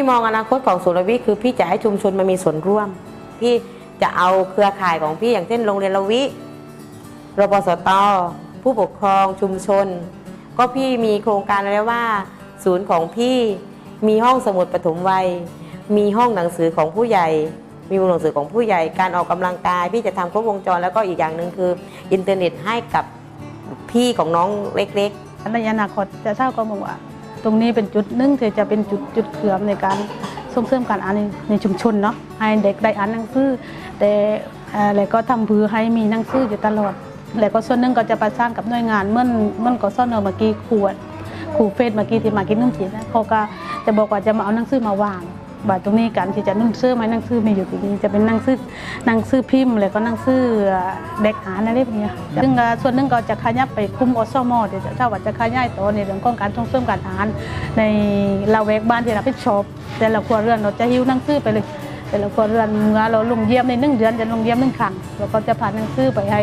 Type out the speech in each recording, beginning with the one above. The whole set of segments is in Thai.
พี่มองอนาคตของศูนย์ละวิคือพี่จะให้ชุมชนมามีส่วนร่วม พี่จะเอาเครือข่ายของพี่อย่างเช่นโรงเรียนละวิรปสตผู้ปกครองชุมชน ก็พี่มีโครงการไว้ว่า ศูนย์ของพี่มีห้องสมุดปฐมวัย มีห้องหนังสือของผู้ใหญ่ มีวงหนังสือของผู้ใหญ่ การออกกำลังกายพี่จะทำครบวงจรแล้วก็อีกอย่างหนึ่งคือ อินเทอร์เน็ตให้กับพี่ของน้องเล็กๆในอนาคตจะเช่าก็มองว่า ตรงนี้เป็นจุดหนึ่งที่จะเป็นจุดจุดเขื่อมในการส่งเสริมการอ่านในในชุมชนเนาะให้เด็กได้อ่านหนังสือแต่เอ่อแล้วก็ทำเพื่อให้มีหนังสืออยู่ตลอด แล้วก็ส่วนหนึ่งก็จะประสานกับหน่วยงานเมื่อนเมื่อนกศนเมื่อกี้ขวดครูเฟสเมื่อกี้ที่มากินนุ่มจีนนะเขาก็จะบอกว่าจะมาเอาหนังสือมาวาง ว่าตรงนี้การที่จะนุ่งเสื้อไหมหนังสือมีอยู่ตรงนี้จะเป็นหนังสือหนังสือพิมพ์แล้วก็หนังสือเด็กอ่านอะไรแบบเนี้ยค่ะซึ่งก็ส่วนหนึ่งก็จะขยับไปคุมอสมเดี๋ยวจะถ้าว่าจะขยายตัวในเรื่องของการส่งเสริมการอ่านในละแวกบ้านที่รับผิดชอบแต่ละครัวเรือนเราจะหิ้วหนังสือไปเลยแต่ละครัวเรือนเมื่อเราลงเยี่ยมในหนึ่งเดือนจะลงเยี่ยมหนึ่งครั้งเราก็จะผ่านหนังสือไปให้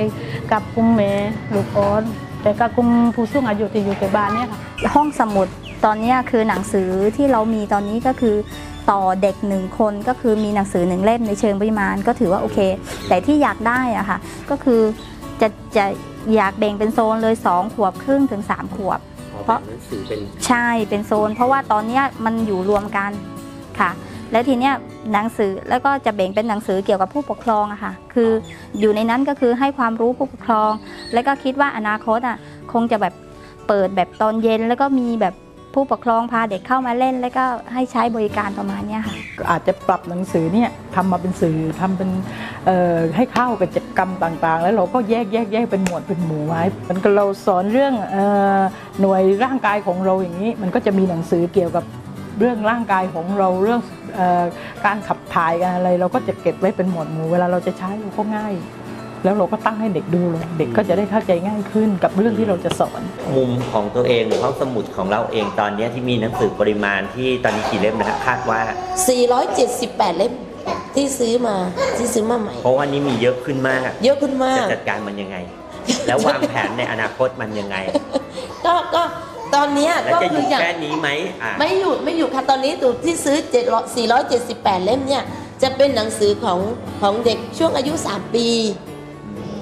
กับกลุ่มแม่ลูกอ่อนแต่กับกลุ่มผู้สูงอายุที่อยู่ในบ้านเนี่ยค่ะห้องสมุดตอนเนี้ยคือหนังสือที่เรามีตอนนี้ก็คือ ต่อเด็กหนึ่งคนก็คือมีหนังสือหนึ่งเล่มในเชิงปริมาณก็ถือว่าโอเค แต่ที่อยากได้อะค่ะก็คือจะจะอยากแบ่งเป็นโซนเลย 2 ขวบครึ่งถึง 3 ขวบ เพราะหนังสือเป็นใช่เป็นโซน เพราะว่าตอนเนี้ยมันอยู่รวมกันค่ะ และทีเนี้ยหนังสือแล้วก็จะแบ่งเป็นหนังสือเกี่ยวกับผู้ปกครองอะค่ะ คืออยู่ในนั้นก็คือให้ความรู้ผู้ปกครอง แล้วก็คิดว่าอนาคตอะคงจะแบบเปิดแบบตอนเย็นแล้วก็มีแบบ ผู้ปกครองพาเด็กเข้ามาเล่น แล้วก็ให้ใช้บริการประมาณนี้ค่ะก็อาจจะปรับหนังสือเนี่ยทำมาเป็นสื่อทำเป็นให้เข้ากับกิจกรรมต่างๆ แล้วเราก็แยกแยกแยกเป็นหมวดเป็นหมู่ไว้มันก็เราสอนเรื่องออหน่วยร่างกายของเราอย่างนี้ มันก็จะมีหนังสือเกี่ยวกับเรื่องร่างกายของเราเรื่องอการขับถ่ายกันอะไร เราก็จะเก็บไว้เป็นหมวดหมู่เวลาเราจะใช้เราก็ง่าย แล้วเราก็ตั้งให้เด็กดูเลยเด็กก็จะได้เข้าใจง่ายขึ้นกับเรื่องที่เราจะสอน มุมของตัวเองหรือห้องสมุดของเราเองตอนเนี้ยที่มีหนังสือปริมาณที่ตอนนี้กี่เล่มนะฮะคาดว่า 478 เล่มที่ซื้อมาที่ซื้อมาใหม่ เพราะว่านี้มีเยอะขึ้นมาก เยอะขึ้นมาจะกจัดการมันยังไง แล้ววางแผนในอนาคตมันยังไง ก็ก็ตอนเนี้ยแล้วก็จะอคืยู่ออย่างแค่นี้ไหมอะไม่อยู่ไม่อยู่ค่ะตอนนี้ตัวที่ซื้อ7 478 เล่มเนี่ยจะเป็นหนังสือของของเด็กช่วงอายุ 3 ปี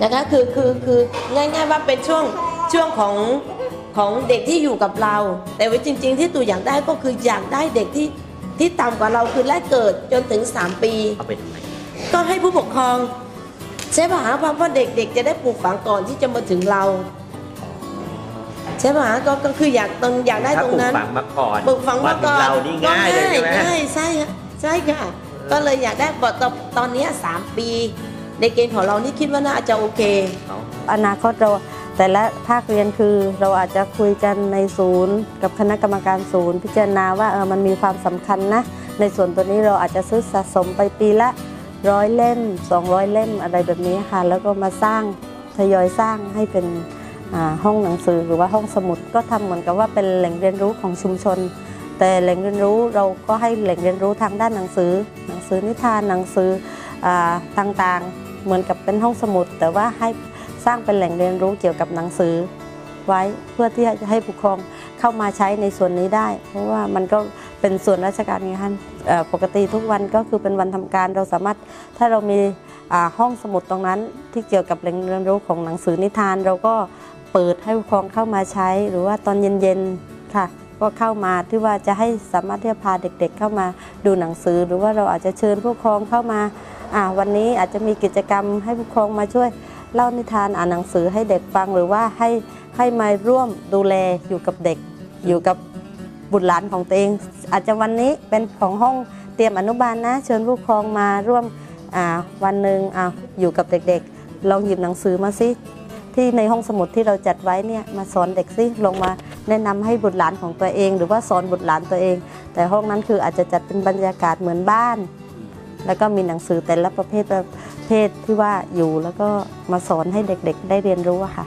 นะคะคือคือคือง่ายๆว่าเป็นช่วงช่วงของของเด็กที่อยู่กับเรา แต่ว่าจริง ๆ ที่ตัวอยากได้ก็คืออยากได้เด็กที่ที่ต่ำกว่าเราคือแรกเกิดจนถึง 3 ปี เอาไปทำไมก็ให้ผู้ปกครองใช่ป่ะฮะเพราะว่าเด็กๆ จะได้ปลูกฝังก่อนที่จะมาถึงเรา ใช่ป่ะฮะก็ก็คืออยากตรงอยากได้ถ้าตรปงลูกนั้น ฝังมาก่อนปลูกฝังมาก่อนถึเรานี่ง่ายเลยใช่ไหม ง่ายใช่ค่ะใช่ค่ะ ก็เลยอยากได้บทตอนตอนเนี้ยสามปี ในเกณฑ์ของเรานี่คิดว่าน่าจะโอเค อนาคตเราแต่ละภาคเรียนคือเราอาจจะคุยกันในศูนย์ กับคณะกรรมการศูนย์ พิจารณาว่าเออมันมีความสำคัญนะ ในส่วนตัวนี้เราอาจจะซื้อสะสมไปปีละร้อยเล่ม 200 เล่มอะไรแบบนี้ค่ะ แล้วก็มาสร้างทยอยสร้างให้เป็นห้องหนังสือหรือว่าห้องสมุดก็ทำเหมือนกับว่าเป็นแหล่งเรียนรู้ของชุมชน แต่แหล่งเรียนรู้เราก็ให้แหล่งเรียนรู้ทางด้านหนังสือ หนังสือนิทานหนังสืออต่างๆ เหมือนกับเป็นห้องสมุด แต่ว่าให้สร้างเป็นแหล่งเรียนรู้เกี่ยวกับหนังสือ ไว้เพื่อที่จะให้ผู้ปกครองเข้ามาใช้ในส่วนนี้ได้ เพราะว่ามันก็เป็นส่วนราชการไงคะเอ่อปกติทุกวันก็คือเป็นวันทำการเราสามารถถ้าเรามีห้องสมุดตรงนั้น ที่เกี่ยวกับแหล่งเรียนรู้ของหนังสือนิทาน เราก็เปิดให้ผู้ปกครองเข้ามาใช้ หรือว่าตอนเย็นๆค่ะก็เข้ามาที่ว่าจะให้สามารถที่จะพาเด็กๆ เข้ามาดูหนังสือ หรือว่าเราอาจจะเชิญผู้ปกครองเข้ามา วันนี้อาจจะมีกิจกรรมให้ผู้ปกครองมาช่วยเล่านิทานอ่านหนังสือให้เด็กฟังหรือว่าให้ให้มาร่วมดูแลอยู่กับเด็ก อยู่กับบุตรหลานของตัวเอง อาจจะวันนี้เป็นของห้องเตรียมอนุบาลนะ เชิญผู้ปกครองมาร่วมอ่าวันหนึ่งอ่าอยู่กับเด็กๆ ลองหยิบหนังสือมาสิที่ในห้องสมุดที่เราจัดไว้เนี่ยมาสอนเด็กสิลงมาแนะนำให้บุตรหลานของตัวเอง หรือว่าสอนบุตรหลานตัวเอง แต่ห้องนั้นคืออาจจะจัดเป็นบรรยากาศเหมือนบ้าน แล้วก็มีหนังสือแต่ละประเภทประเภทที่ว่าอยู่แล้วก็มาสอนให้เด็กๆ ได้เรียนรู้ค่ะ